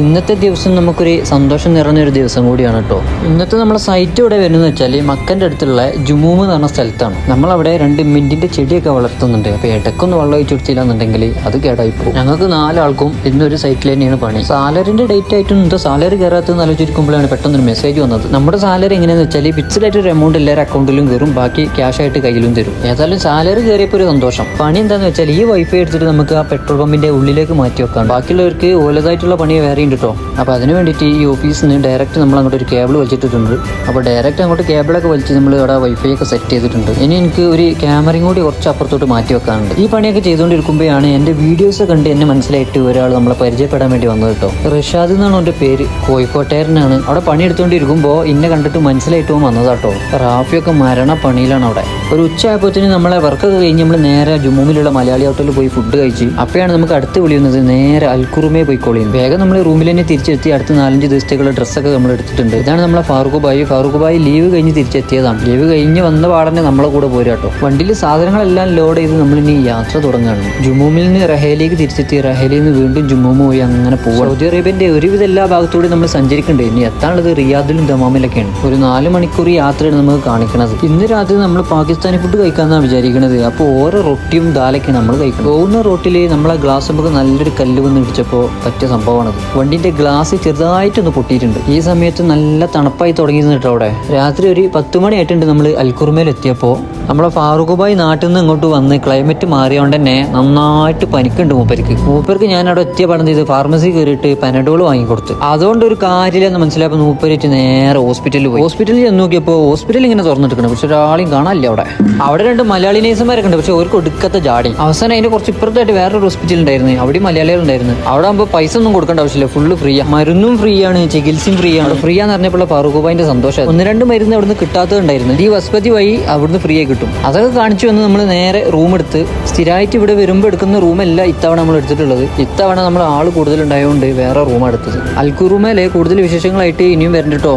ഇന്നത്തെ ദിവസം നമുക്കൊരു സന്തോഷം നിറഞ്ഞൊരു ദിവസം കൂടിയാണ് കേട്ടോ ഇന്നത്തെ നമ്മളെ സൈറ്റ് ഇവിടെ വരുന്നത് വെച്ചാൽ മക്കന്റെ അടുത്തുള്ള ജുമൂമ് എന്ന് പറഞ്ഞ സ്ഥലത്താണ്. നമ്മളവിടെ രണ്ട് മിന്റിന്റെ ചെടിയൊക്കെ വളർത്തുന്നുണ്ട്. അപ്പോൾ ഇടയ്ക്കൊന്ന് വെള്ളം ഒഴിച്ചു കൊടുത്തില്ലാന്നുണ്ടെങ്കിൽ അത് കേടായി പോകും. ഞങ്ങൾക്ക് നാലാൾക്കും ഇന്നൊരു സൈറ്റിൽ തന്നെയാണ് പണി. സാലറിന്റെ ഡേറ്റ് ആയിട്ടും എന്തോ സാലറി കയറാത്തതെന്ന് ആലോചിച്ചിരിക്കുമ്പോഴാണ് പെട്ടെന്നൊരു മെസ്സേജ് വന്നത്. നമ്മുടെ സാലറി എങ്ങനെയാണെന്ന് വെച്ചാൽ ഫിക്സ്ഡ് ആയിട്ട് ഒരു എമൗണ്ട് എല്ലാവരും അക്കൗണ്ടിലും കയറും. ബാക്കി ക്യാഷ് ആയിട്ട് കയ്യിലും തരും. ഏതായാലും സാലറി കയറിയപ്പോൾ ഒരു സന്തോഷം. പണി എന്താണെന്ന് വെച്ചാൽ ഈ വൈഫൈ എടുത്തിട്ട് നമുക്ക് ആ പെട്രോൾ പമ്പിന്റെ ഉള്ളിലേക്ക് മാറ്റി വെക്കാം ബാക്കിയുള്ളവർക്ക് ഓലതായിട്ടുള്ള പണി വേറെ ഉണ്ട് കേട്ടോ അപ്പോൾ അതിന് വേണ്ടിയിട്ട് ഈ ഓഫീസിൽ നിന്ന് ഡയറക്റ്റ് നമ്മൾ അങ്ങോട്ട് ഒരു കേബിൾ വലിച്ചിട്ടിട്ടുണ്ട്. അപ്പോൾ ഡയറക്റ്റ് അങ്ങോട്ട് കേബിളൊക്കെ വലിച്ച് നമ്മൾ അവിടെ വൈഫൈ ഒക്കെ സെറ്റ് ചെയ്തിട്ടുണ്ട്. ഇനി എനിക്ക് ഒരു ക്യാമറയും കൂടി കുറച്ച് അപ്പുറത്തോട്ട് മാറ്റി വെക്കാനുണ്ട്. ഈ പണിയൊക്കെ ചെയ്തുകൊണ്ടിരിക്കുമ്പോഴാണ് എന്റെ വീഡിയോസ് കണ്ട് എന്നെ മനസ്സിലായിട്ട് ഒരാൾ നമ്മളെ പരിചയപ്പെടാൻ വേണ്ടി വന്നത് കേട്ടോ. റഷാദ് എന്നാണ് എന്റെ പേര്. കോഴിക്കോട്ടുകാരനാണ്. അവിടെ പണിയെടുത്തുകൊണ്ടിരിക്കുമ്പോൾ എന്നെ കണ്ടിട്ട് മനസ്സിലായിട്ട് വന്നതാട്ടോ റാഫിയൊക്കെ മരണ പണിയിലാണ് അവിടെ. ഒരു ഉച്ചയായപ്പോഴത്തേന് നമ്മളെ വർക്കൊക്കെ കഴിഞ്ഞ് നമ്മൾ നേരെ ജമ്മുവിലുള്ള മലയാളി ഹോട്ടലിൽ പോയി ഫുഡ് കഴിച്ച്. അപ്പോഴാണ് നമുക്ക് അടുത്ത് വിളിയുന്നത് നേരെ അൽക്കുറുമേ പോയിക്കോളിയും വേഗം നമ്മൾ റൂമിൽ തന്നെ തിരിച്ചെത്തി അടുത്ത നാലഞ്ച് ദിവസത്തേക്കുള്ള ഡ്രസ്സൊക്കെ നമ്മൾ എടുത്തിട്ടുണ്ട്. ഇതാണ് നമ്മളെ ഫാറൂഖ് ബായി ഫാറൂഖ് ബായി ലീവ് കഴിഞ്ഞ് തിരിച്ചെത്തിയതാണ്. ലീവ് കഴിഞ്ഞ് വന്ന പാടന്നെ നമ്മളെ കൂടെ പോരാ കേട്ടോ വണ്ടിയിൽ സാധനങ്ങളെല്ലാം ലോഡ് ചെയ്ത് നമ്മൾ ഇനി യാത്ര തുടങ്ങുകയാണ്. ജുമൂമിൽ നിന്ന് റഹേലേക്ക് തിരിച്ചെത്തി റഹേലിയിൽ നിന്ന് വീണ്ടും ജുമൂമ് പോയി അങ്ങനെ പോകും സൗദി അറേബ്യന്റെ ഒരുവിധ എല്ലാ ഭാഗത്തൂടെ നമ്മൾ സഞ്ചരിക്കേണ്ടത് ഇനി എത്താനുള്ളത് റിയാദിലും ദമാമിലൊക്കെയാണ്. ഒരു നാല് മണിക്കൂർ യാത്രയാണ് നമുക്ക് കാണിക്കുന്നത് ഇന്ന് രാത്രി നമ്മൾ പാകിസ്ഥാനി ഫുഡ് കഴിക്കാന്നാണ് വിചാരിക്കുന്നത് അപ്പോൾ ഓരോ റൊട്ടിയും ദാലൊക്കെയാണ് നമ്മൾ കഴിക്കുന്നത് പോകുന്ന റോട്ടിൽ നമ്മളെ ഗ്ലാസ് നമുക്ക് നല്ലൊരു കല്ല് വന്ന് ഇടിച്ചപ്പോൾ പറ്റിയ സംഭവമാണത്. വണ്ടിന്റെ ഗ്ലാസ് ചെറുതായിട്ടൊന്ന് പൊട്ടിയിട്ടുണ്ട്. ഈ സമയത്ത് നല്ല തണുപ്പായി തുടങ്ങിയിരുന്നു കേട്ടോ അവിടെ. രാത്രി ഒരു പത്ത് മണി ആയിട്ടുണ്ട് നമ്മൾ അൽക്കുറുമേൽ എത്തിയപ്പോൾ നമ്മളെ ഫാറൂഖ് നാട്ടിൽ നിന്ന് ഇങ്ങോട്ട് വന്ന് ക്ലൈമറ്റ് മാറിയോണ്ട് തന്നെ നന്നായിട്ട് പനിക്കുണ്ട് മൂപ്പർക്ക്. മൂപ്പർക്ക് ഞാൻ അവിടെ എത്തിയ പണം ചെയ്ത് ഫാർമസി കയറിയിട്ട് പനഡോൾ വാങ്ങിക്കൊടുത്തു. അതുകൊണ്ട് ഒരു കാര്യമില്ലെന്ന് മനസ്സിലായപ്പോൾ മൂപ്പരിട്ട് നേരെ ഹോസ്പിറ്റലിൽ പോയി. ഹോസ്പിറ്റലിൽ ചെന്ന് നോക്കിയപ്പോൾ ഹോസ്പിറ്റൽ ഇങ്ങനെ തുറന്നിട്ടുണ്ട് പക്ഷെ ഒരാളെയും കാണാനില്ല അവിടെ. അവിടെ രണ്ട് മലയാളി നേഴ്സുമാരൊക്കെ ഉണ്ട് പക്ഷെ അവർക്ക് ഒടുക്കത്തെ ജാടി. അവസാനം അതിന്റെ കുറച്ച് ഇപ്പുറത്തായിട്ട് വേറൊരു ഹോസ്പിറ്റൽ ഉണ്ടായിരുന്നു. അവിടെ മലയാളികൾ ഉണ്ടായിരുന്നു. അവിടെ ആകുമ്പോൾ പൈസ ഒന്നും കൊടുക്കേണ്ട ആവശ്യമില്ല. ഫുള്ള് ഫ്രീ ആണ് മരുന്നും ഫ്രീ ആണ്. ചികിത്സയും ഫ്രീ ആണ്. ഫ്രീ ആണെന്ന് പറഞ്ഞപ്പോൾ ഫാറൂഖ് ഭായിന്റെ സന്തോഷം. ഒന്ന് രണ്ട് മരുന്ന് അവിടുന്ന് കിട്ടാത്തതുണ്ടായിരുന്നു. ഈ വസ്പതി വഴി അവിടുന്ന് ഫ്രീ ആയി കിട്ടും. അതൊക്കെ കാണിച്ചു വന്ന് നമ്മൾ നേരെ റൂം എടുത്ത് സ്ഥിരമായിട്ട് ഇവിടെ വരുമ്പോൾ എടുക്കുന്ന റൂമല്ല ഇത്തവണ നമ്മൾ എടുത്തിട്ടുള്ളത്. ഇത്തവണ നമ്മൾ ആൾ കൂടുതൽ ഉണ്ടായതുകൊണ്ട് വേറെ റൂം എടുത്തത്. അൽക്കുറൂമേലെ കൂടുതൽ വിശേഷങ്ങളായിട്ട് ഇനിയും വരണ്ട കേട്ടോ